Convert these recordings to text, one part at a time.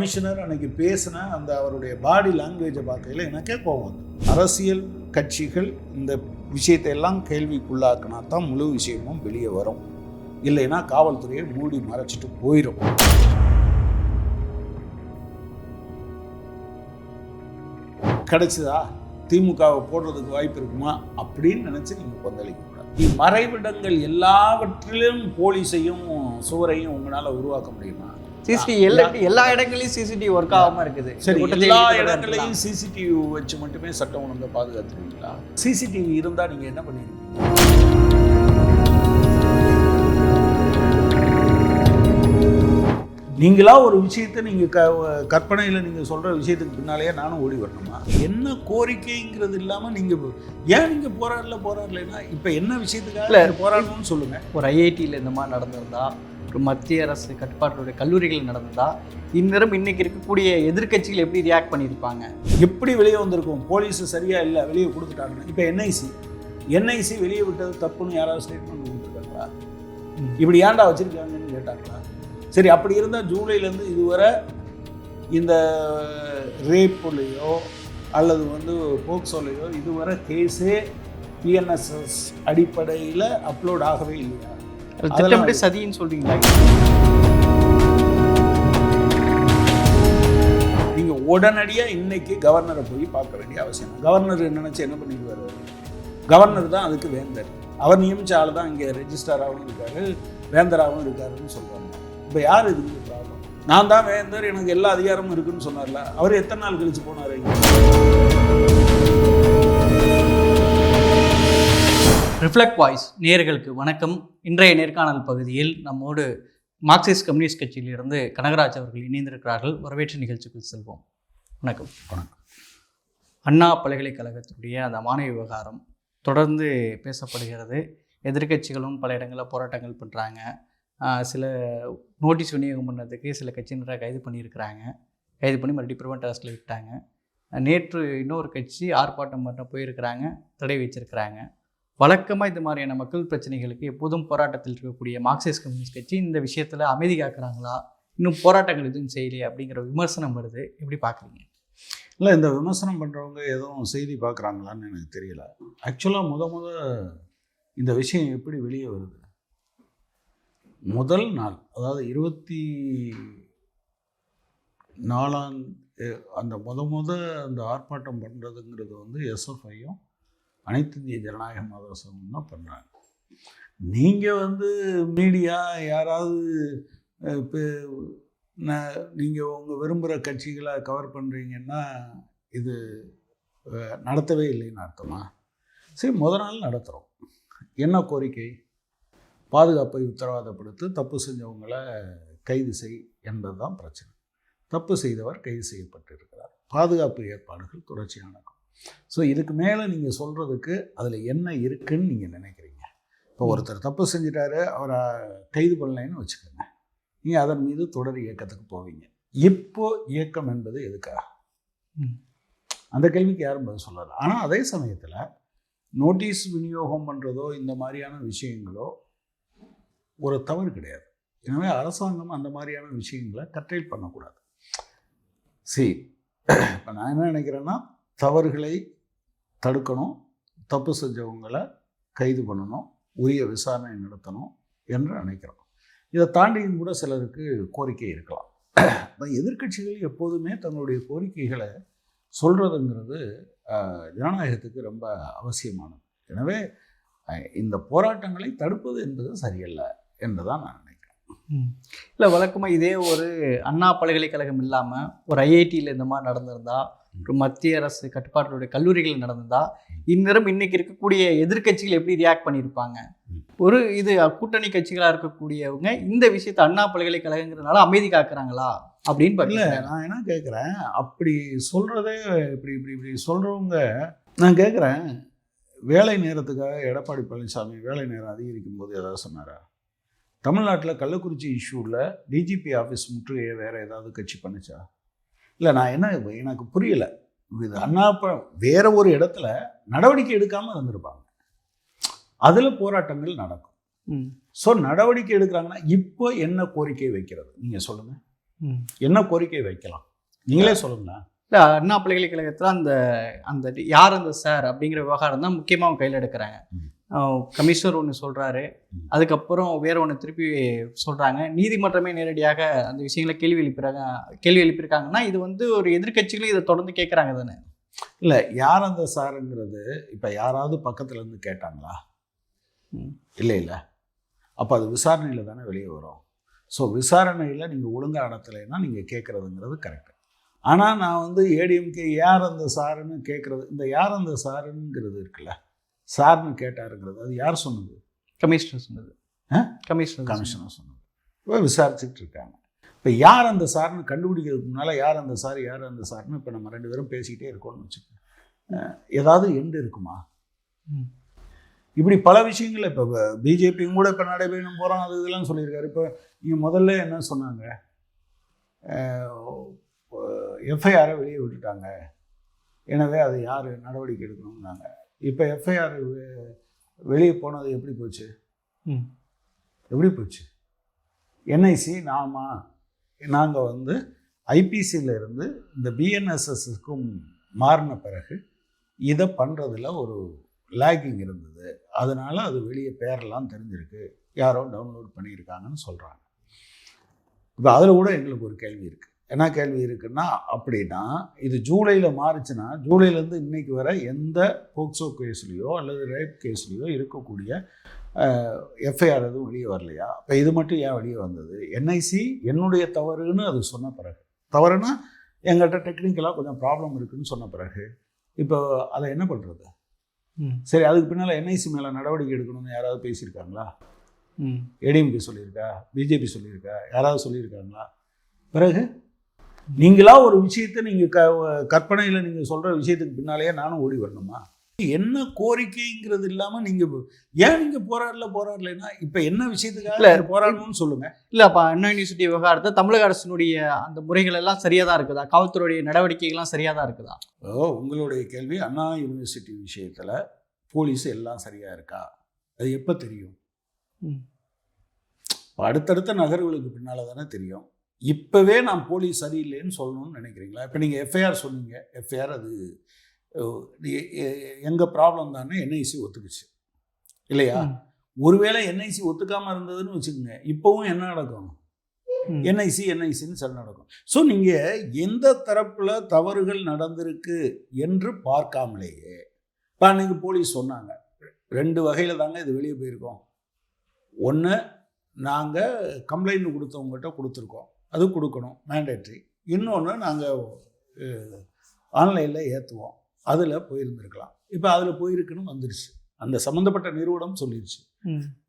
Commissioner அன்னைக்கு பேசின அந்த அவருடைய பாடி லாங்குவேஜை பார்க்கையில் எனக்கே கோபம் அரசியல் கட்சிகள் இந்த விஷயத்தை எல்லாம் கேள்விக்குள்ளாக்குனா தான் முழு விஷயமும் வெளியே வரும். இல்லைன்னா காவல்துறையை மூடி மறைச்சிட்டு போயிடும் கிடைச்சதா? திமுகவை போடுறதுக்கு வாய்ப்பு இருக்குமா? அப்படின்னு நினைச்சு நீங்கள் கொந்தளிக்க கூடாது. மறைவிடங்கள் எல்லாவற்றிலும் போலீஸையும் சுவரையும் உங்களால உருவாக்க முடியுமா? சிசிடிவி எல்லா எல்லா இடங்களையும் சிசிடிவி ஒர்க் ஆகாம இருக்குது. சரி எல்லா இடங்களையும் சிசிடிவி வச்சு மட்டுமே சட்டம் ஒழுங்கை பாதுகாத்துருவீங்களா சிசிடிவி இருந்தா நீங்க என்ன பண்ணிருக்கீங்க? நீங்களா ஒரு விஷயத்தை நீங்க க கற்பனையில நீங்க சொல்ற விஷயத்துக்கு பின்னாலேயே நானும் ஓடி வரணுமா? என்ன கோரிக்கைங்கிறது இல்லாம நீங்க ஏன் நீங்க போராடல போராடலைன்னா இப்ப என்ன விஷயத்துக்காக போராடணும்னு சொல்லுங்க. ஒரு ஐஐடியில் இந்த மாதிரி நடந்திருந்தா மற்றும் மத்திய அரசு கட்டுப்பாட்டுடைய கல்லூரிகள் நடந்ததா? இந்நேரம் இன்னைக்கு இருக்கக்கூடிய எதிர்க்கட்சிகள் எப்படி ரியாக்ட் பண்ணியிருப்பாங்க? எப்படி வெளியே வந்திருக்கும்? போலீஸ் சரியா இல்லை வெளியே கொடுத்துட்டாங்க இப்போ என்ஐசி என்ஐசி வெளியே விட்டது தப்புன்னு யாராவது ஸ்டேட்மெண்ட் கொடுத்துருக்காங்களா? இப்படி ஏன்டா வச்சிருக்காங்கன்னு கேட்டாங்களா? சரி அப்படி இருந்தால் ஜூலைலேருந்து இதுவரை இந்த ரேப்புலையோ அல்லது வந்து போக்சோலையோ இதுவரை கேஸே பிஎன்எஸ்எஸ் அடிப்படையில் அப்லோட் ஆகவே இல்லையா? திட்டமிட்டு சதின்னு சொல்றீங்களா? நீங்கள் உடனடியாக இன்னைக்கு கவர்னரை போய் பார்க்க வேண்டிய அவசியம். கவர்னர் நினச்சி என்ன பண்ணிடுவார்? கவர்னர் தான் அதுக்கு வேந்தர். அவர் நியமிச்ச ஆள் தான் இங்கே ரெஜிஸ்டராகவும் இருக்காரு வேந்தராகவும் இருக்காருன்னு சொல்கிறாங்க இப்போ யார் இதுக்கு ப்ராப்ளம் நான் தான் வேந்தர் எனக்கு எல்லா அதிகாரமும் இருக்குன்னு சொன்னார்ல. அவர் எத்தனை நாள் கழிச்சு போனார் ரிஃப்ளெக்ட் வாய்ஸ் நேயர்களுக்கு வணக்கம். இன்றைய நேர்காணல் பகுதியில் நம்மோடு மார்க்சிஸ்ட் கம்யூனிஸ்ட் கட்சியிலிருந்து கனகராஜ் அவர்கள் இணைந்திருக்கிறார்கள். வரவேற்று நிகழ்ச்சிக்குள் செல்வோம். வணக்கம். வணக்கம். அண்ணா பல்கலைக்கழகத்துடைய அந்த மாணவ விவகாரம் தொடர்ந்து பேசப்படுகிறது. எதிர்க்கட்சிகளும் பல இடங்களில் போராட்டங்கள் பண்ணுறாங்க சில நோட்டீஸ் விநியோகம் பண்ணதுக்கு சில கட்சியினரை கைது பண்ணியிருக்கிறாங்க. கைது பண்ணி மறுபடியும் ப்ரிவெண்ட் அரெஸ்ட்டில் விட்டாங்க. நேற்று இன்னொரு கட்சி ஆர்ப்பாட்டம் பண்ண போயிருக்கிறாங்க. தடை வச்சிருக்கிறாங்க வழக்கமாக இந்த மாதிரியான மக்கள் பிரச்சனைகளுக்கு எப்போதும் போராட்டத்தில் இருக்கக்கூடிய மார்க்சிஸ்ட் கம்யூனிஸ்ட் கட்சி இந்த விஷயத்தில் அமைதி காக்குறாங்களா? இன்னும் போராட்டங்கள் எதுவும் செய்யலையே? அப்படிங்கிற விமர்சனம் வருது. எப்படி பார்க்குறீங்க இல்லை இந்த விமர்சனம் பண்ணுறவங்க எதுவும் செய்தி பார்க்குறாங்களான்னு எனக்கு தெரியல. ஆக்சுவலாக முத முத இந்த விஷயம் எப்படி வெளியே வருது? முதல் நாள் அதாவது இருபத்தி நாலாம் அந்த முத முத அந்த ஆர்ப்பாட்டம் பண்ணுறதுங்கிறது வந்து எஸ்எஃப்ஐயும் அனைத்து இந்திய ஜனநாயக மாதரசமும் தான் பண்ணுறாங்க. நீங்கள் வந்து மீடியா யாராவது இப்போ நீங்கள் உங்கள் விரும்புகிற கட்சிகளை கவர் பண்ணுறீங்கன்னா இது நடத்தவே இல்லைன்னு அர்த்தமா? சரி முத நாள் நடத்துகிறோம் என்ன கோரிக்கை? பாதுகாப்பை உத்தரவாதப்படுத்து தப்பு செஞ்சவங்களை கைது செய் என்பது தான் பிரச்சனை. தப்பு செய்தவர் கைது செய்யப்பட்டிருக்கிறார். பாதுகாப்பு ஏற்பாடுகள் தொடர்ச்சியான ஸோ இதுக்கு மேலே நீங்கள் சொல்கிறதுக்கு அதில் என்ன இருக்குன்னு நீங்கள் நினைக்கிறீங்க? இப்போ ஒருத்தர் தப்பு செஞ்சிட்டாரு அவரை கைது பண்ணலைன்னு வச்சுக்கோங்க. நீங்கள் அதன் மீது தொடர் இயக்கத்துக்கு போவீங்க. இப்போ இயக்கம் என்பது எதுக்காக. அந்த கேள்விக்கு யாரும் பதில் சொல்லலை. ஆனால் அதே சமயத்தில் நோட்டீஸ் விநியோகம் பண்ணுறதோ இந்த மாதிரியான விஷயங்களோ ஒரு தவறு கிடையாது. எனவே அரசாங்கம் அந்த மாதிரியான விஷயங்களை கட்டைல் பண்ணக்கூடாது. சரி இப்போ நான் என்ன நினைக்கிறேன்னா தவறுகளை தடுக்கணும் தப்பு செஞ்சவங்களை கைது பண்ணணும் உரிய விசாரணை நடத்தணும் என்று நினைக்கிறோம். இதை தாண்டியும் கூட சிலருக்கு கோரிக்கை இருக்கலாம். எதிர்கட்சிகள் எதிர்க்கட்சிகள் எப்போதுமே தங்களுடைய கோரிக்கைகளை சொல்கிறதுங்கிறது ஜனநாயகத்துக்கு ரொம்ப அவசியமானது. எனவே இந்த போராட்டங்களை தடுப்பது என்பது சரியல்ல என்று தான் நான் நினைக்கிறேன். இல்லை வழக்கமாக இதே ஒரு அண்ணா பல்கலைக்கழகம் இல்லாமல் ஒரு ஐஐடியில் இந்த மாதிரி நடந்திருந்தா ஒரு மத்திய அரசு கட்டுப்பாட்டுடைய கல்லூரிகள் நடந்திருந்தா இந்நேரம் இன்னைக்கு இருக்கக்கூடிய எதிர்க்கட்சிகள் எப்படி ரியாக்ட் பண்ணியிருப்பாங்க. ஒரு இது அக்கூட்டணி கட்சிகளாக இருக்கக்கூடியவங்க இந்த விஷயத்தை அண்ணா பல்கலைக்கழகங்கிறதுனால அமைதி காக்குறாங்களா? அப்படின்னு பார்க்கல நான் என்ன கேட்குறேன் அப்படி சொல்கிறதே இப்படி இப்படி இப்படி சொல்கிறவங்க நான் கேட்குறேன் வேலை நேரத்துக்காக எடப்பாடி பழனிசாமி வேலை நேரம் அதிகரிக்கும் போது ஏதாவது சொன்னாரா? தமிழ்நாட்டில் கள்ளக்குறிச்சி இஷ்யூவில் டிஜிபி ஆஃபீஸ் முற்றுகையை வேறு ஏதாவது கட்சி பண்ணுச்சா? இல்லை நான் என்ன எனக்கு புரியல. இது அண்ணா வேற ஒரு இடத்துல நடவடிக்கை எடுக்காமல் இருந்திருப்பாங்க. அதில் போராட்டங்கள் நடக்கும். ஸோ நடவடிக்கை எடுக்கிறாங்கன்னா இப்போ என்ன கோரிக்கை வைக்கிறது? நீங்கள் சொல்லுங்கள் ம். என்ன கோரிக்கை வைக்கலாம்? நீங்களே சொல்லுங்களேன். இல்லை அண்ணா பல்கலைக்கழகத்தில் அந்த அந்த யார் அந்த சார் அப்படிங்கிற விவகாரம் தான் முக்கியமாக அவங்க கையில் எடுக்கிறாங்க. கமிஷனர் ஒன்று சொல்கிறாரு. அதுக்கப்புறம் வேற ஒன்று திருப்பி சொல்கிறாங்க நீதிமன்றமே நேரடியாக அந்த விஷயங்களை கேள்வி எழுப்பிறாங்க கேள்வி எழுப்பியிருக்காங்கன்னா இது வந்து ஒரு எதிர்க்கட்சிகளும் இதை தொடர்ந்து கேட்குறாங்க தானே. இல்லை யார் அந்த சாருங்கிறது இப்போ யாராவது பக்கத்துல இருந்து கேட்டாங்களா. இல்லை இல்லை. அப்போ அது விசாரணையில் தானே வெளியே வரும். ஸோ விசாரணையில் நீங்கள் ஒழுங்கா நடத்தலைன்னா நீங்கள் கேட்குறதுங்கிறது கரெக்டு ஆனால் நான் வந்து ஏடிஎம்கே யார் அந்த சாருன்னு கேட்குறது இந்த யார் அந்த சாருங்கிறது இருக்குல்ல? சார்னு கேட்டாருங்கிறது அது யார் சொன்னது? கமிஷனர் சொன்னது? கமிஷனர். கமிஷனர் சொன்னது. இப்போ விசாரிச்சுட்டு இருக்காங்க இப்போ யார் அந்த சார்னு கண்டுபிடிக்கிறதுக்கு முன்னால் யார் அந்த சார் யார் அந்த சார்னு இப்போ நம்ம ரெண்டு பேரும் பேசிக்கிட்டே இருக்கோம்னு வச்சுக்கோங்க. ஏதாவது எண்டு இருக்குமா. இப்படி பல விஷயங்கள் இப்போ பிஜேபியும் கூட இப்போ நடைபெறும் போகிறோம் அது இதெல்லாம் சொல்லியிருக்காரு. இப்போ நீங்கள் முதல்ல என்ன சொன்னாங்க? எஃப்ஐஆரை வெளியே விட்டுட்டாங்க. எனவே அது யார் நடவடிக்கை எடுக்கணும்னாங்க? இப்போ எஃப்ஐஆர் வெளியே போனது எப்படி போச்சு? ம். எப்படி போச்சு? என்ஐசி நாம நாங்கள் வந்து ஐபிசியில் இருந்து இந்த பிஎன்எஸ்எஸ்க்கும் மாறின பிறகு இதை பண்ணுறதுல ஒரு லேக்கிங் இருந்தது. அதனால அது வெளியே பேரெல்லாம் தெரிஞ்சிருக்கு. யாரோ டவுன்லோட் பண்ணியிருக்காங்கன்னு சொல்கிறாங்க இப்போ அதில் கூட எங்களுக்கு ஒரு கேள்வி இருக்குது என்ன கேள்வி இருக்குன்னா அப்படின்னா இது ஜூலையில் மாறுச்சுன்னா ஜூலைலேருந்து இன்னைக்கு வரை எந்த போக்சோ கேஸ்லேயோ அல்லது ரேப் கேஸ்லேயோ இருக்கக்கூடிய எஃப்ஐஆர் எதுவும் வெளியே வரலையா? அப்போ இது மட்டும் ஏன் வெளியே வந்தது? என்ஐசி என்னுடைய தவறுன்னு அது சொன்ன பிறகு. தவறுனா எங்கள்கிட்ட டெக்னிக்கலாக கொஞ்சம் ப்ராப்ளம் இருக்குன்னு சொன்ன பிறகு. இப்போ அதை என்ன பண்ணுறது. சரி அதுக்கு பின்னால் என்ஐசி மேலே நடவடிக்கை எடுக்கணும்னு யாராவது பேசியிருக்காங்களா? ம். ஏடிஎம்கே சொல்லியிருக்கா? பிஜேபி சொல்லியிருக்கா? யாராவது சொல்லியிருக்காங்களா? பிறகு? நீங்களா ஒரு விஷயத்தை நீங்கள் க கற்பனையில் நீங்கள் சொல்கிற விஷயத்துக்கு பின்னாலேயே நானும் ஓடி வரணுமா? என்ன கோரிக்கைங்கிறது இல்லாமல் நீங்கள் ஏன் நீங்கள் போராடல போராடலைன்னா இப்போ என்ன விஷயத்துக்காக இல்ல. போராடணும்னு சொல்லுங்கள் இல்லை அப்போ அண்ணா யூனிவர்சிட்டி விவகாரத்தை தமிழக அரசினுடைய அந்த முறைகள் எல்லாம் சரியாக தான் இருக்குதா? காவல்துறையுடைய நடவடிக்கைகள்லாம் சரியாக தான் இருக்குதா? ஓ உங்களுடைய கேள்வி அண்ணா யூனிவர்சிட்டி விஷயத்தில் போலீஸ் எல்லாம் சரியாக இருக்கா? அது எப்போ தெரியும். இப்போ அடுத்தடுத்த நகர்வுகளுக்கு பின்னால் தானே தெரியும். இப்போவே நான் போலீஸ் சரியில்லைன்னு சொல்லணும்னு நினைக்கிறீங்களா? இப்போ நீங்கள் எஃப்ஐஆர் சொன்னீங்க. எஃப்ஐஆர் அது எங்கள் ப்ராப்ளம் தானே என்ஐசி ஒத்துக்குச்சு. இல்லையா. ஒருவேளை என்ஐசி ஒத்துக்காமல் இருந்ததுன்னு வச்சுக்கோங்க. இப்போவும் என்ன நடக்கும். என்ஐசி என்ஐசின்னு சரி நடக்கும். ஸோ நீங்கள் எந்த தரப்பில் தவறுகள் நடந்திருக்கு என்று பார்க்காமலேயே இப்போ அன்னைக்கு போலீஸ் சொன்னாங்க. ரெண்டு வகையில் தாங்க இது வெளியே போயிருக்கோம். ஒன்று நாங்கள் கம்ப்ளைண்ட் கொடுத்தவங்ககிட்ட கொடுத்துருக்கோம். அது கொடுக்கணும் மேண்டேட்ரி இன்னொன்று நாங்கள் ஆன்லைனில் ஏற்றுவோம் அதில் போயிருந்திருக்கலாம். இப்போ அதில் போயிருக்குன்னு வந்துருச்சு. அந்த சம்மந்தப்பட்ட நிறுவனம் சொல்லிடுச்சு.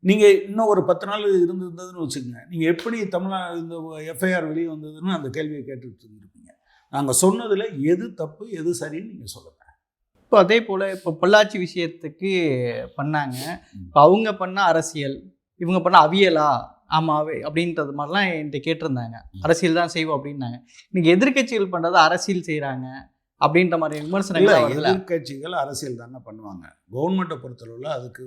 நீங்கள் இன்னும் ஒரு பத்து நாள் இருந்திருந்ததுன்னு வச்சுக்கோங்க. நீங்கள் எப்படி தமிழ்நா இந்த எஃப்ஐஆர் வெளியே வந்ததுன்னு அந்த கேள்வியை கேட்டுட்டு இருந்திருப்பீங்க. நாங்கள் சொன்னதில் எது தப்பு எது சரின்னு நீங்கள் சொல்லுங்கள் இப்போ அதே போல் இப்போ பொள்ளாச்சி விஷயத்துக்கு பண்ணாங்க. இப்போ அவங்க பண்ண அரசியல் இவங்க பண்ண அவியலா ஆமாவே அப்படின்றது மாதிரிலாம் என்கிட்ட கேட்டிருந்தாங்க. அரசியல் தான் செய்வோம் அப்படின்னாங்க. இன்னைக்கு எதிர்க்கட்சிகள் பண்ணுறது அரசியல் செய்கிறாங்க அப்படின்ற மாதிரி விமர்சனங்கள் எதிர்கட்சிகள் அரசியல் தானே பண்ணுவாங்க. கவர்மெண்ட்டை பொறுத்தளவில் அதுக்கு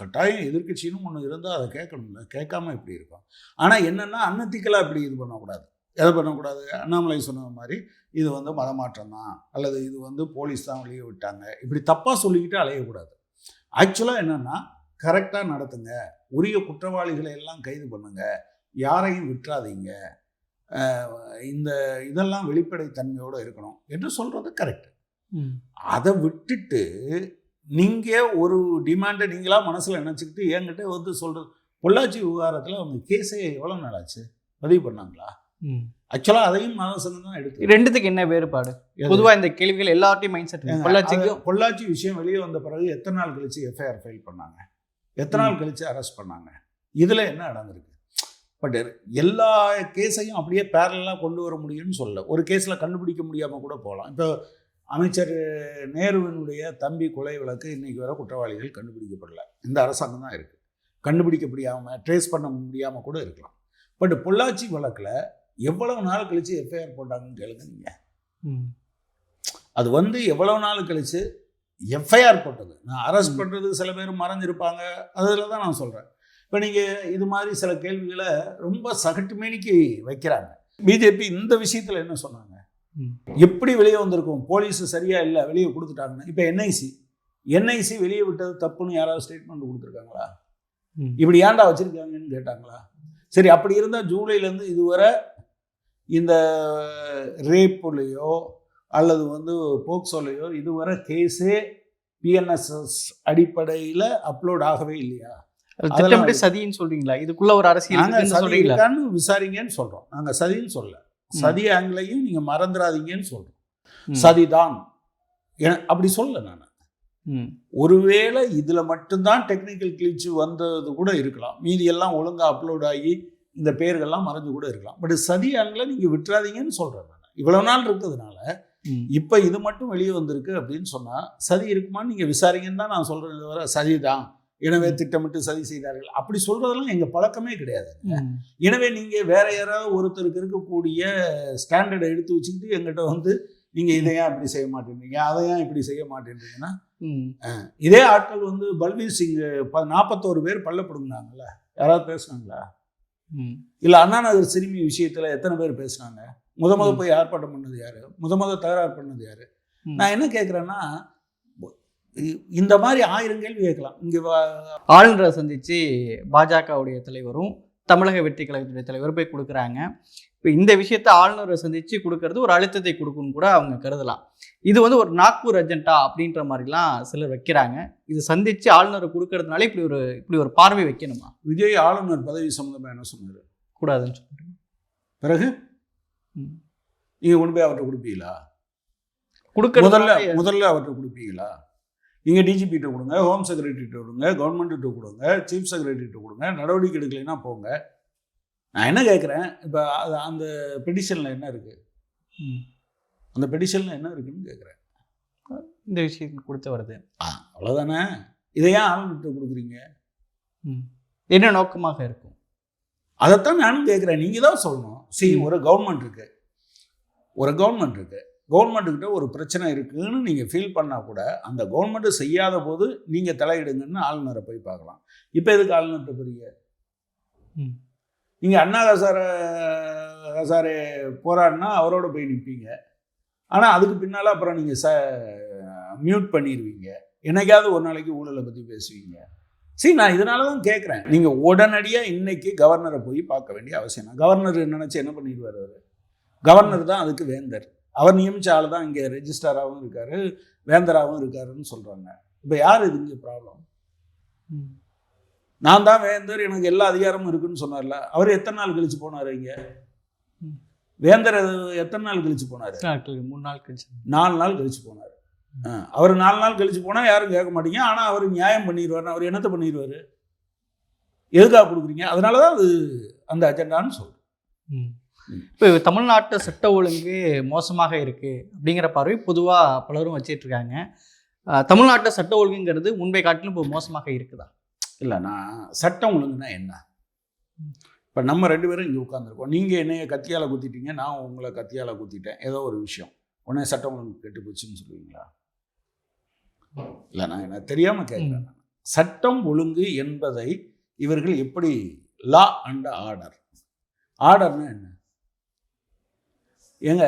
கட்டாயம் எதிர்க்கட்சின்னு ஒன்று இருந்தால் அதை கேட்கணும்ல. கேட்காம இப்படி இருக்கும். ஆனால் என்னென்னா அன்னத்திக்கலாக இப்படி இது பண்ணக்கூடாது. எதை பண்ணக்கூடாது? அண்ணாமலை சொன்ன மாதிரி இது வந்து மதமாற்றம் தான் அல்லது இது வந்து போலீஸ் தான் வெளியே விட்டாங்க. இப்படி தப்பாக சொல்லிக்கிட்டு அலையக்கூடாது. ஆக்சுவலாக என்னென்னா கரெக்டாக நடத்துங்க. உரிய குற்றவாளிகளை எல்லாம் கைது பண்ணுங்க. யாரையும் விட்டுறாதீங்க. இந்த இதெல்லாம் வெளிப்படைத்தன்மையோடு இருக்கணும் என்று சொல்கிறது கரெக்ட். அதை விட்டுட்டு நீங்கள் ஒரு டிமாண்டை நீங்களாக மனசில் நினச்சிக்கிட்டு என்கிட்ட வந்து சொல்கிறது பொள்ளாச்சி விவகாரத்தில் அவங்க கேஸே எவ்வளோ நாளாச்சு? பதிவு பண்ணாங்களா. ஆக்சுவலாக அதையும் மனசங்கம் தான் எடுத்து ரெண்டுத்துக்கு என்ன வேறுபாடு? பொதுவாக இந்த கேள்விகள் எல்லார்ட்டையும் மைண்ட் செட் அது பொள்ளாச்சி விஷயம் வெளியே வந்த பிறகு எத்தனை நாள் கழிச்சு எஃப்ஐஆர் ஃபைல் பண்ணாங்க? எத்தனை நாள் கழிச்சு அரெஸ்ட் பண்ணாங்க? இதில் என்ன நடந்திருக்கு? பட் எல்லா கேஸையும் அப்படியே பேரலாக கொண்டு வர முடியும்னு சொல்லல. ஒரு கேஸில் கண்டுபிடிக்க முடியாமல் கூட போகலாம். இப்போ அமைச்சர் நேருவினுடைய தம்பி கொலை வழக்கு இன்னைக்கு வரை குற்றவாளிகள் கண்டுபிடிக்கப்படல. இந்த அரசாங்கம் தான் இருக்குது கண்டுபிடிக்க முடியாமல் ட்ரேஸ் பண்ண முடியாமல் கூட இருக்கலாம். பட் பொள்ளாச்சி வழக்கில் எவ்வளவு நாள் கழிச்சு எஃப்ஐஆர் போட்டாங்கன்னு கேளுங்க நீங்கள். அது வந்து எவ்வளவு நாள் கழிச்சு எஃப்ஐஆர் போட்டது. நான் அரெஸ்ட். பண்ணுறது சில பேர் மறைஞ்சிருப்பாங்க அதில் தான் நான் சொல்கிறேன் இப்போ நீங்கள் இது மாதிரி சில கேள்விகளை ரொம்ப சகட்டு மேனிக்கு வைக்கிறாங்க. பிஜேபி இந்த விஷயத்தில் என்ன சொன்னாங்க. எப்படி வெளியே வந்திருக்கும்? போலீஸ் சரியா இல்லை? வெளியே கொடுத்துட்டாங்கன்னு. இப்போ என்ஐசி என்ஐசி வெளியே விட்டது தப்புன்னு யாராவது ஸ்டேட்மெண்ட் கொடுத்துருக்காங்களா. இப்படி ஏன்டா வச்சிருக்காங்கன்னு கேட்டாங்களா? சரி அப்படி இருந்தால் ஜூலைலேருந்து இதுவரை இந்த ரேப்புலையோ அல்லது வந்து போக்சோலையோ இதுவரை கேஸே பிஎன்எஸ்எஸ் அடிப்படையில் அப்லோட் ஆகவே இல்லையா? திட்டமிட்டு சதின்னு சொல்றீங்களா? இதுக்குள்ள ஒரு அரசியல் நாங்கள் இருக்குன்னு சதி சொல்றீங்களா இருக்கான்னு விசாரிங்கன்னு சொல்கிறோம் நாங்கள் சதின்னு சொல்ல சதி ஆங்கிலையும் நீங்கள் மறந்துடாதீங்கன்னு சொல்கிறோம் ம். சதிதான் அப்படி சொல்ல நான். ஒருவேளை இதில் மட்டும்தான் டெக்னிக்கல் கிளிச்சு வந்தது கூட இருக்கலாம். மீதி எல்லாம் ஒழுங்காக அப்லோட் ஆகி இந்த பேர்கள்லாம் மறைஞ்சு கூட இருக்கலாம். பட் சதி ஆங்கில நீங்கள் விட்டுறாதீங்கன்னு சொல்கிறேன் நான். இவ்வளோ நாள் இருக்கிறதுனால. இப்போ இது மட்டும் வெளியே வந்திருக்கு அப்படின்னு சொன்னால் சதி இருக்குமான்னு நீங்கள் விசாரிங்கன்னு தான் நான் சொல்கிறேன் தவிர சதி தான் எனவே திட்டமிட்டு சதி செய்தார்கள். அப்படி சொல்கிறதெல்லாம் எங்கள் பழக்கமே கிடையாது. எனவே நீங்கள் வேற யாராவது ஒருத்தருக்கு இருக்கக்கூடிய ஸ்டாண்டர்டை எடுத்து வச்சுக்கிட்டு எங்கிட்ட வந்து நீங்கள் இதை ஏன் இப்படி செய்ய மாட்டேன்றீங்க? அதை ஏன் இப்படி செய்ய மாட்டேன்றீங்கன்னா. இதே ஆட்கள் வந்து பல்பீர் சிங் ப நாற்பத்தோரு பேர் பள்ளப்படுங்கினாங்கல்ல யாராவது பேசுனாங்களா? ம். இல்லை அண்ணா நகர் சிறுமி விஷயத்தில் எத்தனை பேர் பேசுனாங்க? முத முத. போய் ஆர்ப்பாட்டம் பண்ணது யாரு? முத முத தகராறு பண்ணது யாரு. நான் என்ன கேட்குறேன்னா இந்த மாதிரி ஆயிரம் கேள்வி கேட்கலாம். இங்கே ஆளுநரை சந்திச்சு பாஜகவுடைய தலைவரும் தமிழக வெற்றி கழகத்துடைய தலைவரும் போய் கொடுக்குறாங்க. இப்போ இந்த விஷயத்த ஆளுநரை சந்திச்சு கொடுக்கறது ஒரு அழுத்தத்தை கொடுக்குன்னு கூட அவங்க கருதலாம். இது வந்து ஒரு நாக்பூர் அஜெண்டா அப்படின்ற மாதிரிலாம் சிலர் வைக்கிறாங்க. இது சந்திச்சு ஆளுநரை கொடுக்கறதுனால இப்படி ஒரு இப்படி ஒரு பார்வை வைக்கணுமா? விஜய் ஆளுநர் பதவி சம்மந்தமாக என்ன சொன்னார்? கூடாதுன்னு சொல்றீங்க. பிறகு. நீங்கள் கொண்டு போய் அவர்கிட்ட கொடுப்பீங்களா? முதல்ல கொடுக்கறதுனால முதல்ல அவர்கிட்ட கொடுப்பீங்களா? நீங்கள் டிஜிபிகிட்ட கொடுங்க ஹோம் செக்ரட்டரிகிட்ட கொடுங்க கவர்மெண்ட்டிட்ட கொடுங்க சீஃப் செக்ரட்டரிகிட்ட கொடுங்க நடவடிக்கை எடுக்கலைன்னா போங்க. நான் என்ன கேட்குறேன் இப்போ அது அந்த பெடிஷனில் என்ன இருக்குது ம். அந்த பெடிஷனில் என்ன இருக்குன்னு கேட்குறேன் இந்த விஷயத்துக்கு கொடுத்து வருது ஆ அவ்வளோதானே இதை ஏன் ஆளுநர்கிட்ட கொடுக்குறீங்க? ம். என்ன நோக்கமாக இருக்கும்? அதைத்தான் நானும் கேட்குறேன். நீங்கள் தான் சொல்லணும். சி. ஒரு கவர்மெண்ட் இருக்கு. ஒரு கவர்மெண்ட் இருக்கு. கவர்மெண்ட்டுக்கிட்ட ஒரு பிரச்சனை இருக்குன்னு நீங்கள் ஃபீல் பண்ணால் கூட அந்த கவர்மெண்ட்டு செய்யாத போது நீங்கள் தலையிடுங்கன்னு ஆளுநரை போய் பார்க்கலாம். இப்போ எதுக்கு ஆளுநர்கிட்ட ம். நீங்கள் அண்ணா ஹசாரே ஹசாரே போராடினா அவரோட போய் நிற்பீங்க ஆனால் அதுக்கு பின்னால் அப்புறம் நீங்கள் ச மியூட் பண்ணிடுவீங்க என்னைக்காவது ஒரு நாளைக்கு ஊழலை பற்றி பேசுவீங்க. சரி நான் இதனால தான் கேட்குறேன் நீங்கள் உடனடியாக இன்னைக்கு கவர்னரை போய் பார்க்க வேண்டிய அவசியம் இல்லை. கவர்னர் நினச்சி என்ன பண்ணிடுவார் அவர்? கவர்னர் தான் அதுக்கு வேந்தர். அவர் நியமிச்ச ஆள் தான் இங்கே ரெஜிஸ்டாராகவும் இருக்காரு வேந்தராகவும் இருக்காருன்னு சொல்கிறாங்க இப்போ யார் இது இங்கே ப்ராப்ளம். நான் தான் வேந்தர் எனக்கு எல்லா அதிகாரமும் இருக்குன்னு சொன்னார்ல. அவர் எத்தனை நாள் கழிச்சு போனார் இங்கே. வேந்தர் எத்தனை நாள் கழிச்சு போனார்? மூணு நாள் கழிச்சு. நாலு நாள் கழிச்சு போனார். அவர் நாலு நாள் கழிச்சு போனால் யாரும் கேட்க மாட்டீங்க. ஆனால் அவர் நியாயம் பண்ணிடுவார் அவர் என்னத்தை பண்ணிடுவார் எதுக்காக கொடுக்குறீங்க? அதனால தான் அது அந்த அஜெண்டான்னு சொல்றேன் ம். இப்போ தமிழ்நாட்டு சட்ட ஒழுங்கு மோசமாக இருக்கு அப்படிங்கிற பார்வை பொதுவாக பலரும் வச்சிட்டு இருக்காங்க அஹ், தமிழ்நாட்டுல சட்ட ஒழுங்குங்கிறது முன்பை காட்டிலும் இப்போ மோசமாக இருக்குதா? இல்லை நான் சட்டம் ஒழுங்குனா என்ன? இப்போ நம்ம ரெண்டு பேரும் இங்கே உட்காந்துருக்கோம் நீங்கள் என்னைய கத்தியால் குத்திட்டீங்க நான் உங்களை கத்தியால் குத்திட்டேன். ஏதோ ஒரு விஷயம். உடனே சட்டம் ஒழுங்கு கெட்டு போச்சுன்னு சொல்லுவீங்களா? இல்லை நான் எனக்கு தெரியாமல் கேட்குறேன். சட்டம் ஒழுங்கு என்பதை இவர்கள் எப்படி லா அண்ட் ஆர்டர்? ஆர்டர்னா என்ன? ஏங்க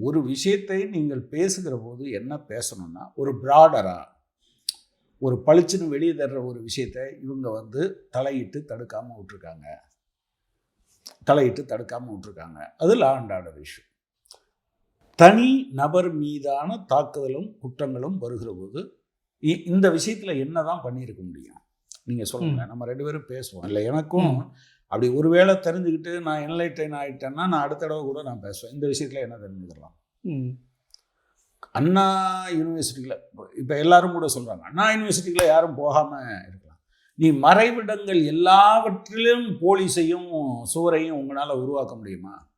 ஒரு விஷயத்தை நீங்கள் பேசுகிற போது என்ன பேசணும்னா ஒரு ப்ராடரா ஒரு பளிச்சுன்னு வெளியே தர்ற ஒரு விஷயத்தை இவங்க வந்து தலையிட்டு தடுக்காம விட்டுருக்காங்க. தலையிட்டு தடுக்காம விட்டுருக்காங்க. அது லா அண்ட் ஆர்டர் இஷ்யூ தனி நபர் மீதான தாக்குதலும் குற்றங்களும் வருகிற போது இ- இந்த விஷயத்தில் என்ன தான் பண்ணியிருக்க முடியும்? நீங்கள் சொல்லுங்க. நம்ம ரெண்டு பேரும் பேசுவோம். இல்லை எனக்கும். அப்படி ஒருவேளை தெரிஞ்சுக்கிட்டு நான் என்லைட்டைன் ஆகிட்டேன்னா நான் அடுத்த தடவை கூட நான் பேசுவேன். இந்த விஷயத்தில் என்ன தெரிஞ்சுக்கலாம். அண்ணா யூனிவர்சிட்டியில் இப்போ எல்லாரும் கூட சொல்கிறாங்க அண்ணா யூனிவர்சிட்டியில் யாரும் போகாமல் இருக்கலாம். நீ மறைவிடங்கள் எல்லாவற்றிலும் போலீஸையும் சுவரையும் உங்களால் உருவாக்க முடியுமா?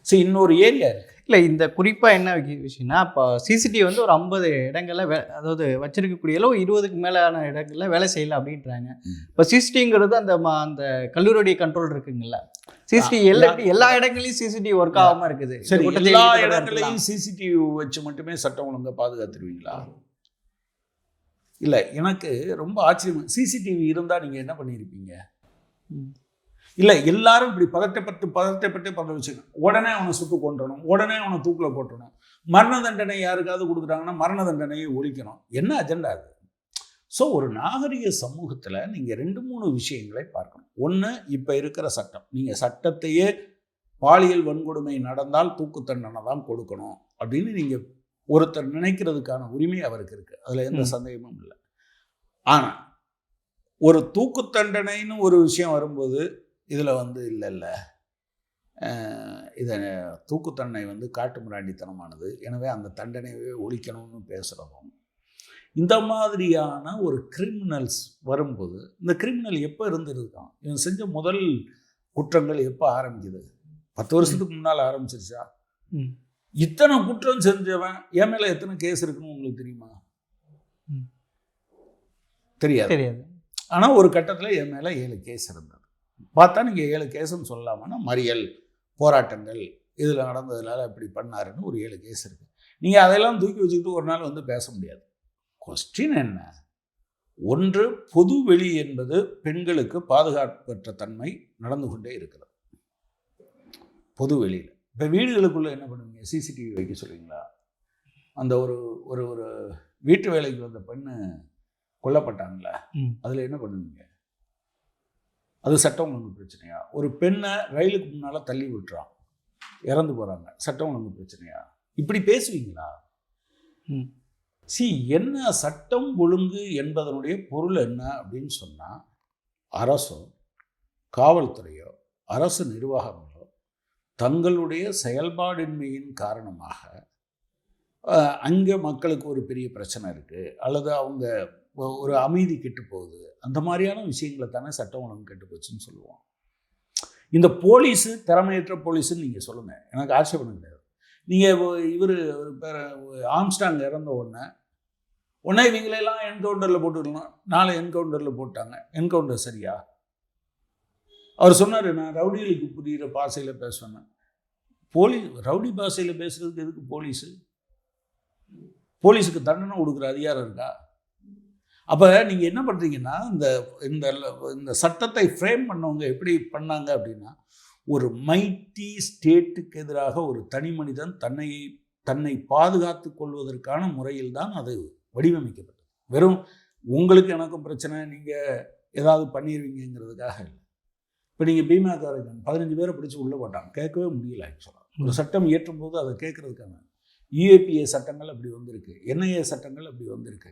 சரி இன்னொரு ஏரியா இருக்கு. இல்லை இந்த குறிப்பாக என்ன விஷயம்னா இப்போ சிசிடிவி வந்து ஒரு ஐம்பது இடங்கள்ல வே அதாவது வச்சிருக்கக்கூடிய அளவு இருபதுக்கு மேலான இடங்கள்ல வேலை செய்யல அப்படின்றாங்க. இப்போ சிசிடிங்கிறது அந்த ம- அந்த கல்லூரியுடைய கண்ட்ரோல் இருக்குங்கல்ல சிசிடிவி எல்லா எல்லா இடங்களையும் சிசிடிவி ஒர்க் ஆகாம இருக்குது சரி எல்லா இடங்களையும். சிசிடிவி வச்சு மட்டுமே சட்டம் ஒழுங்கை பாதுகாத்துருவீங்களா இல்லை எனக்கு ரொம்ப ஆச்சரியம் சிசிடிவி இருந்தால் நீங்கள் என்ன பண்ணியிருப்பீங்க. இல்லை எல்லாரும் இப்படி பதட்டப்பட்டு பதட்டப்பட்டு பண்ண வச்சுங்க உடனே அவனை சுட்டு கொன்றணும் உடனே அவனை தூக்கில் போட்டணும். மரண தண்டனை யாருக்காவது கொடுத்துட்டாங்கன்னா மரண தண்டனையை ஒழிக்கணும். என்ன அஜெண்டா அது? ஸோ ஒரு நாகரிக சமூகத்தில் நீங்கள் ரெண்டு மூணு விஷயங்களை பார்க்கணும். ஒன்று இப்போ இருக்கிற சட்டம். நீங்கள் சட்டத்தையே பாலியல் வன்கொடுமை நடந்தால் தூக்கு தண்டனை தான் கொடுக்கணும் அப்படின்னு நீங்கள் ஒருத்தர் நினைக்கிறதுக்கான உரிமை அவருக்கு இருக்குது அதில் எந்த. சந்தேகமும் இல்லை. ஆனால் ஒரு தூக்கு தண்டனைன்னு ஒரு விஷயம் வரும்போது இதில் வந்து இல்லை இல்லை. இதை தூக்கு தண்டனை வந்து காட்டு மிராண்டித்தனமானது. எனவே அந்த தண்டனையவே ஒழிக்கணும்னு பேசுகிறதும் இந்த மாதிரியான ஒரு கிரிமினல்ஸ் வரும்போது இந்த கிரிமினல் எப்போ இருந்திருக்கான்? இவன் செஞ்ச முதல் குற்றங்கள் எப்போ ஆரம்பிக்குது? பத்து வருஷத்துக்கு முன்னால் ஆரம்பிச்சிருச்சா? ம். இத்தனை குற்றம் செஞ்சவன் என் மேலே எத்தனை கேஸ் இருக்குன்னு உங்களுக்கு தெரியுமா. தெரியாது. தெரியாது. ஆனால் ஒரு கட்டத்தில் என் மேலே ஏழு கேஸ் இருந்தது. பார்த்தா நீங்கள் ஏழு கேஸ்ன்னு சொல்லலாமான்னா மறியல் போராட்டங்கள் இதில் நடந்ததுனால இப்படி பண்ணாருன்னு ஒரு ஏழு கேஸ் இருக்குது நீங்கள் அதெல்லாம் தூக்கி வச்சுக்கிட்டு ஒரு நாள் வந்து பேச முடியாது. கொஸ்டின் என்ன? ஒன்று பொது வெளி என்பது பெண்களுக்கு பாதுகாப்பற்ற தன்மை நடந்து கொண்டே இருக்கிறது. பொது வெளியில். இப்போ வீடுகளுக்குள்ளே என்ன பண்ணுவீங்க? சிசிடிவி வைக்க சொல்லுவீங்களா அந்த ஒரு ஒரு ஒரு வீட்டு வேலைக்கு வந்த பெண்ணு கொல்லப்பட்டாங்களா. அதில் என்ன பண்ணுவீங்க? அது சட்டம் ஒழுங்கு பிரச்சனையா? ஒரு பெண்ணை ரயிலுக்கு முன்னால் தள்ளி விட்டுறான். இறந்து போகிறாங்க சட்டம் ஒழுங்கு பிரச்சனையா? இப்படி பேசுவீங்களா. சி என்ன சட்டம் ஒழுங்கு என்பதனுடைய பொருள் என்ன அப்படின்னு சொன்னால் அரசோ காவல்துறையோ அரசு நிர்வாகங்களோ தங்களுடைய செயல்பாடின்மையின் காரணமாக அங்கே மக்களுக்கு ஒரு பெரிய பிரச்சனை இருக்குது அல்லது அவங்க ஒரு அமைதி கெட்டு போகுது அந்த மாதிரியான விஷயங்களை தானே சட்டம் ஒழுங்கு கெட்டு போச்சுன்னு சொல்லுவோம். இந்த போலீஸு திறமையற்ற போலீஸுன்னு நீங்கள் சொல்லுங்கள் எனக்கு ஆட்சேபணம் கிடையாது. நீங்கள் இவர் பேர் ஆம்ஸ்டாங் இறந்த உடனே உடனே இவங்களெல்லாம் என்கவுண்டரில் போட்டுக்கலாம் நாளை என்கவுண்டரில் போட்டாங்க. என்கவுண்டர் சரியா? அவர் சொன்னார் நான் ரவுடிகளுக்கு புரிகிற பாஷையில் பேசுவேன் போலீஸ் ரவுடி பாஷையில் பேசுகிறதுக்கு எதுக்கு போலீஸு? போலீஸுக்கு தண்டனை கொடுக்குற அதிகாரம் இருக்கா? அப்போ நீங்கள் என்ன பண்ணுறீங்கன்னா இந்த இந்த இந்த சட்டத்தை ஃப்ரேம் பண்ணவங்க எப்படி பண்ணாங்க அப்படின்னா ஒரு மைட்டி ஸ்டேட்டுக்கு எதிராக ஒரு தனி மனிதன் தன்னை தன்னை பாதுகாத்து கொள்வதற்கான முறையில் தான் அது வடிவமைக்கப்பட்டது. வெறும் உங்களுக்கு எனக்கும் பிரச்சனை நீங்கள் ஏதாவது பண்ணிடுவீங்கிறதுக்காக இல்லை. இப்போ நீங்கள் பீமா காரகன் பதினஞ்சு பேரை பிடிச்சி உள்ளே போட்டாங்க. கேட்கவே முடியல ஆக்சுவலாக ஒரு சட்டம் இயற்றும் போது அதை கேட்கறதுக்கான யூஏபிஏ சட்டங்கள் அப்படி வந்திருக்கு என்ஐஏ சட்டங்கள் அப்படி வந்திருக்கு.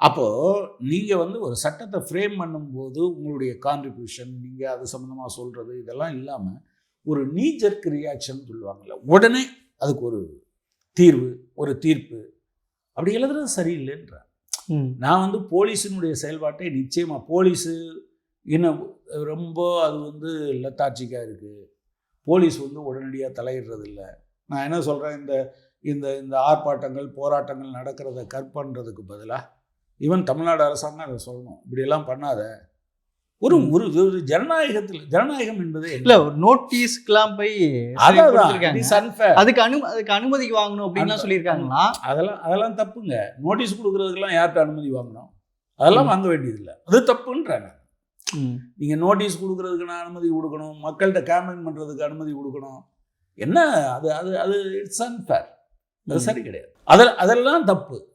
அப்போது நீங்கள் வந்து ஒரு சட்டத்தை ஃப்ரேம் பண்ணும்போது உங்களுடைய கான்ட்ரிபியூஷன் நீங்கள் அது சம்மந்தமாக சொல்கிறது இதெல்லாம் இல்லாமல் ஒரு நீஜர்க் ரியாக்ஷன் சொல்லுவாங்கள்ல உடனே அதுக்கு ஒரு தீர்வு ஒரு தீர்ப்பு. அப்படி எழுதுறது சரியில்லைன்ற ம். நான் வந்து போலீஸினுடைய செயல்பாட்டை நிச்சயமாக போலீஸு இன்னும் ரொம்ப அது வந்து லெத்தாட்சிக்காக இருக்குது போலீஸ் வந்து உடனடியாக தலையிடுறது இல்லை நான் என்ன சொல்கிறேன் இந்த இந்த இந்த ஆர்ப்பாட்டங்கள் போராட்டங்கள் நடக்கிறத கற்பன்றதுக்கு பதிலாக ஈவன் தமிழ்நாடு அரசாங்கம் அதை சொல்லணும். இப்படியெல்லாம் பண்ணாத. ஒரு. ஒரு ஒரு ஜனநாயகத்தில் ஜனநாயகம் என்பது? இல்ல ஒரு நோட்டீஸ்க்குலாம் போய். அதுக்கு அனு அதுக்கு அனுமதி வாங்கணும் அப்படின்லாம் அந்த- சொல்லியிருக்காங்களா? அதெல்லாம் அதெல்லாம் தப்புங்க. நோட்டீஸ் கொடுக்கறதுக்கெல்லாம் யார்கிட்ட அனுமதி வாங்கணும்? அதெல்லாம். வாங்க வேண்டியதில்லை. அது தப்புன்றாங்க. நீங்கள் நோட்டீஸ் கொடுக்கறதுக்கு நான் அனுமதி கொடுக்கணும். மக்கள்கிட்ட கேம்பெயின் பண்ணுறதுக்கு அனுமதி கொடுக்கணும். என்ன? அது அது அது இட்ஸ் அன்ஃபேர் அது. சரி கிடையாது. அதில் அதெல்லாம் தப்பு.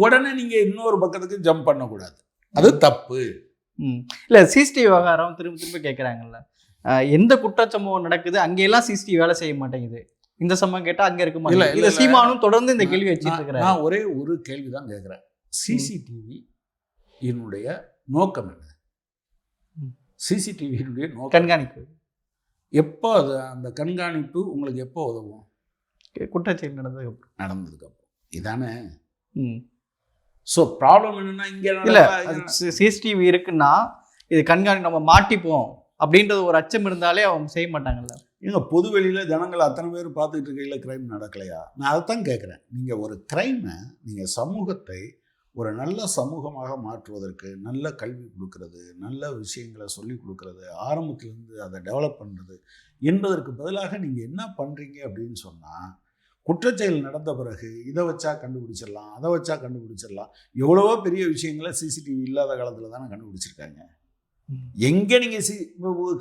உடனே நீங்கள் இன்னொரு பக்கத்துக்கு ஜம்ப் பண்ணக்கூடாது. அது தப்பு. ம். இல்ல சிசிடிவி விவகாரம் திரும்ப திரும்ப கேட்குறாங்கல்ல எந்த குற்றச்சம்பவம் நடக்குது அங்கெல்லாம் சிசிடிவி வேலை செய்ய மாட்டேங்குது. இந்த சம்பவம் கேட்டா அங்க இருக்க மாட்டேங்குது. இல்ல. சீமானும் தொடர்ந்து இந்த கேள்வி வச்சிட்டு நான் ஒரே ஒரு கேள்வி தான் கேட்குறேன் சிசிடிவி என்னுடைய நோக்கம் என்ன. சிசிடிவியினுடைய நோக்கம். கண்காணிப்பு. எப்போ அது அந்த கண்காணிப்பு உங்களுக்கு எப்போ உதவும்? குற்றச்செயல் நடந்தது நடந்ததுக்கப்புறம் இதானே. ஸோ ப்ராப்ளம் என்னன்னா இங்கே இல்ல சிசிடிவி இருக்குன்னா இது கண்காணி நம்ம மாட்டிப்போம். அப்படின்றது ஒரு அச்சம் இருந்தாலே அவங்க செய்ய மாட்டாங்கல்ல. எங்க பொது வெளியில் ஜனங்கள் அத்தனை பேர் பார்த்துட்டு இருக்கையில் க்ரைம் நடக்கலையா? நான் அதைத்தான் கேட்குறேன் நீங்கள் ஒரு க்ரைமை நீங்கள் சமூகத்தை ஒரு நல்ல சமூகமாக மாற்றுவதற்கு நல்ல கல்வி கொடுக்கறது நல்ல விஷயங்களை சொல்லி கொடுக்கறது ஆரம்பத்திலேருந்து அதை டெவலப் பண்ணுறது என்பதற்கு பதிலாக நீங்கள் என்ன பண்ணுறீங்க அப்படின்னு சொன்னால் குற்றச்செயல் நடந்த பிறகு இதை வச்சா கண்டுபிடிச்சிடலாம் அதை வச்சா கண்டுபிடிச்சிடலாம். எவ்வளவோ பெரிய விஷயங்களை சிசிடிவி இல்லாத காலத்தில் தானே கண்டுபிடிச்சிருக்காங்க. எங்கே நீங்கள் சி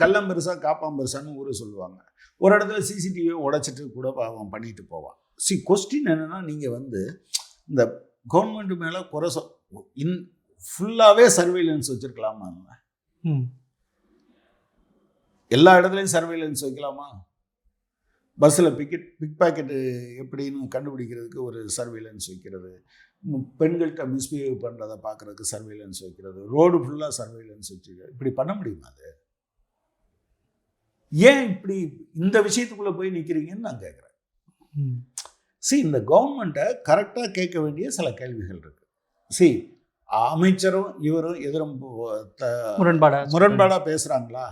கள்ளம் பெருசா காப்பாம் பெருசான்னு ஊர் சொல்லுவாங்க. ஒரு இடத்துல சிசிடிவியை உடைச்சிட்டு கூட அவன் பண்ணிட்டு போவான். சி கொஸ்டின் என்னன்னா நீங்கள் வந்து இந்த கவர்மெண்ட் மேலே குறை சொ இன் ஃபுல்லாகவே சர்வேலன்ஸ் வச்சுருக்கலாமா? எல்லா இடத்துலையும் சர்வேலன்ஸ் வைக்கலாமா? பஸ்ஸில் பிக்கெட் பிக் பாக்கெட்டு எப்படின்னு கண்டுபிடிக்கிறதுக்கு ஒரு சர்வேலன்ஸ் வைக்கிறது. பெண்கள்கிட்ட மிஸ்பிஹேவ் பண்ணுறதை பார்க்குறதுக்கு சர்வேலன்ஸ் வைக்கிறது. ரோடு ஃபுல்லாக சர்வேலன்ஸ் வச்சு இப்படி பண்ண முடியுமா அது? ஏன் இப்படி இந்த விஷயத்துக்குள்ளே போய் நிற்கிறீங்கன்னு நான் கேட்குறேன். see இந்த கவர்மெண்ட்டை கரெக்டாக கேட்க வேண்டிய சில கேள்விகள் இருக்கு. See அமைச்சரும் இவரும் எதிரும் த- முரண்பாடா? முரண்பாடாக பேசுகிறாங்களா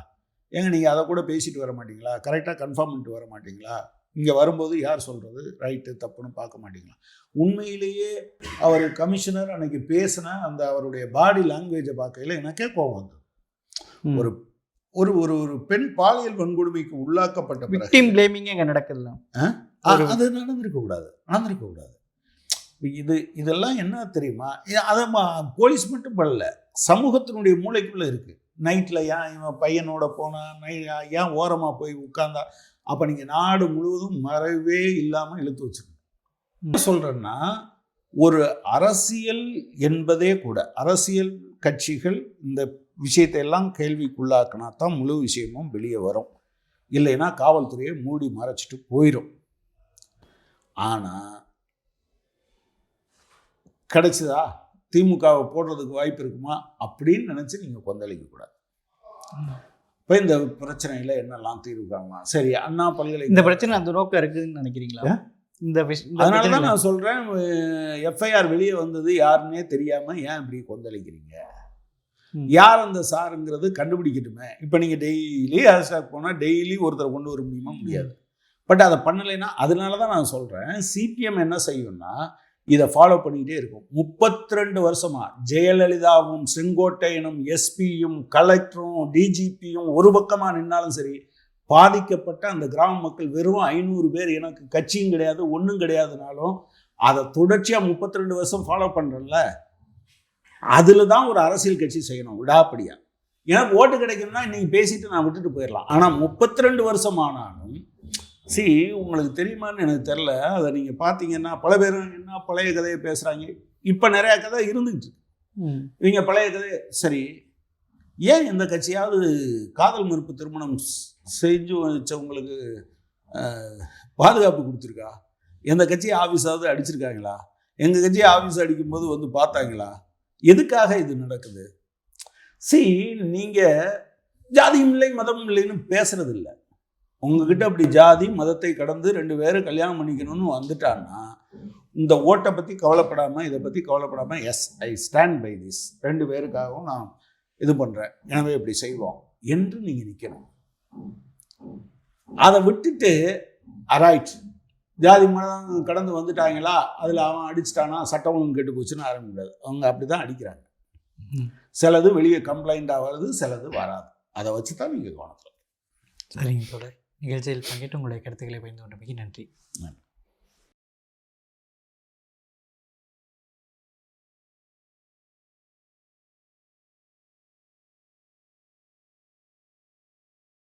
ஏங்க நீங்கள் அதை கூட பேசிட்டு வர மாட்டீங்களா? கரெக்டாக கன்ஃபார்ம் பண்ணிட்டு வர மாட்டீங்களா? இங்கே வரும்போது யார் சொல்கிறது ரைட்டு தப்புன்னு பார்க்க மாட்டீங்களா? உண்மையிலேயே அவர் கமிஷனர் அன்னைக்கு பேசின அந்த அவருடைய பாடி லாங்குவேஜை பார்க்கையில எனக்கே கோவம் வந்தது. ஒரு ஒரு ஒரு ஒரு பெண் பாலியல் வன்கொடுமைக்கு உள்ளாக்கப்பட்ட விக்டிம் பிளேமிங் இங்கே நடக்குதுல்ல. அது நடந்திருக்க கூடாது. நடந்திருக்க கூடாது. இது இதெல்லாம் என்ன தெரியுமா? அதை போலீஸ் மட்டும் பண்ணல. சமூகத்தினுடைய மூளைக்குள்ள இருக்கு. நைட்டில் ஏன் இவன் பையனோட போனா? நை ஏன் ஓரமாக போய் உட்கார்ந்தா? அப்போ நீங்கள் நாடு முழுவதும் மறைவே இல்லாமல் இழுத்து வச்சிருக்கீங்க என்ன சொல்கிறேன்னா ஒரு அரசியல் என்பதே கூட அரசியல் கட்சிகள் இந்த விஷயத்தை எல்லாம் கேள்விக்குள்ளாக்கினா தான் முழு விஷயமும் வெளியே வரும். இல்லைன்னா காவல்துறையை மூடி மறைச்சிட்டு போயிடும் ஆனால் கிடைச்சதா? திமுகவை போடுறதுக்கு வாய்ப்பு இருக்குமா அப்படின்னு நினச்சி நீங்கள் கொந்தளிக்க கூடாது இப்போ இந்த பிரச்சனையில் என்னெல்லாம் தீர்வு காணலாம் சரி அண்ணா பல்கலை இந்த பிரச்சனை அந்த நோக்கம் இருக்குதுன்னு நினைக்கிறீங்களா? இந்த அதனால தான் நான் சொல்கிறேன் எஃப்ஐஆர் வெளியே வந்தது யாருன்னே தெரியாமல் ஏன் இப்படி கொந்தளிக்கிறீங்க. யார் அந்த சாருங்கிறது கண்டுபிடிக்கட்டுமே. இப்போ நீங்கள் டெய்லி ஹேஷ்டாக் போனால் டெய்லி ஒருத்தரை கொண்டு வர முடியுமா? முடியாது. பட் அதை பண்ணலைன்னா அதனால தான் நான் சொல்கிறேன் சிபிஎம் என்ன செய்யும்னா இதை ஃபாலோ பண்ணிக்கிட்டே இருக்கும். முப்பத்தி ரெண்டு வருஷமாக ஜெயலலிதாவும் செங்கோட்டையனும் எஸ்பியும் கலெக்டரும் டிஜிபியும் ஒரு பக்கமாக நின்னாலும் சரி பாதிக்கப்பட்ட அந்த கிராம மக்கள் வெறும் ஐநூறு பேர் எனக்கு கட்சியும் கிடையாது ஒன்றும் கிடையாதுனாலும் அதை தொடர்ச்சியாக முப்பத்தி ரெண்டு வருஷம் ஃபாலோ பண்ணுறேன்ல அதில் தான் ஒரு அரசியல் கட்சி செய்யணும் விடாப்படியாக எனக்கு ஓட்டு கிடைக்கணும்னா இன்றைக்கி பேசிட்டு நான் விட்டுட்டு போயிடலாம். ஆனால் முப்பத்தி ரெண்டு வருஷம் ஆனாலும் சி உங்களுக்கு தெரியுமான்னு எனக்கு தெரில அதை நீங்கள் பார்த்தீங்கன்னா பல பேர் என்ன பழைய கதையை பேசுகிறாங்க இப்போ நிறையா கதை இருந்துச்சு. இவங்க பழைய கதை சரி ஏன் எந்த கட்சியாவது காதல் மறுப்பு திருமணம் செஞ்சு வச்சவங்களுக்கு பாதுகாப்பு கொடுத்துருக்கா? எந்த கட்சி ஆஃபீஸாவது அடிச்சிருக்காங்களா? எங்கள் கட்சி ஆஃபீஸ் அடிக்கும்போது வந்து பார்த்தாங்களா? எதுக்காக இது நடக்குது? சி நீங்கள் ஜாதியும் இல்லை மதமும் இல்லைன்னு பேசுறது இல்லை உங்ககிட்ட அப்படி ஜாதி மதத்தை கடந்து ரெண்டு பேரும் கல்யாணம் பண்ணிக்கணும்னு வந்துட்டான்னா இந்த ஓட்டை பற்றி கவலைப்படாமல் இதை பற்றி கவலைப்படாமல் yes I stand by this ரெண்டு பேருக்காகவும் நான் இது பண்ணுறேன் எனவே இப்படி செய்வோம் என்று நீங்கள் நிற்கணும் அதை விட்டுட்டு அராய்ட் ஜாதி மதம் கடந்து வந்துட்டாங்களா? அதில் அவன் அடிச்சிட்டானா? சட்டம் ஒழுங்கு கெட்டு போச்சுன்னு ஆரம்பிக்கூடாது அவங்க அப்படி தான் அடிக்கிறாங்க. சிலது வெளியே கம்ப்ளைண்ட்டாக வருது சிலது வராது. அதை வச்சு தான் நீங்கள் கவனத்தில் சரிங்க தொடர் நிகழ்ச்சியில் பங்கேற்று உங்களுடைய கருத்துக்களை பகிர்ந்து கொண்டமைக்கு நன்றி. நன்றி.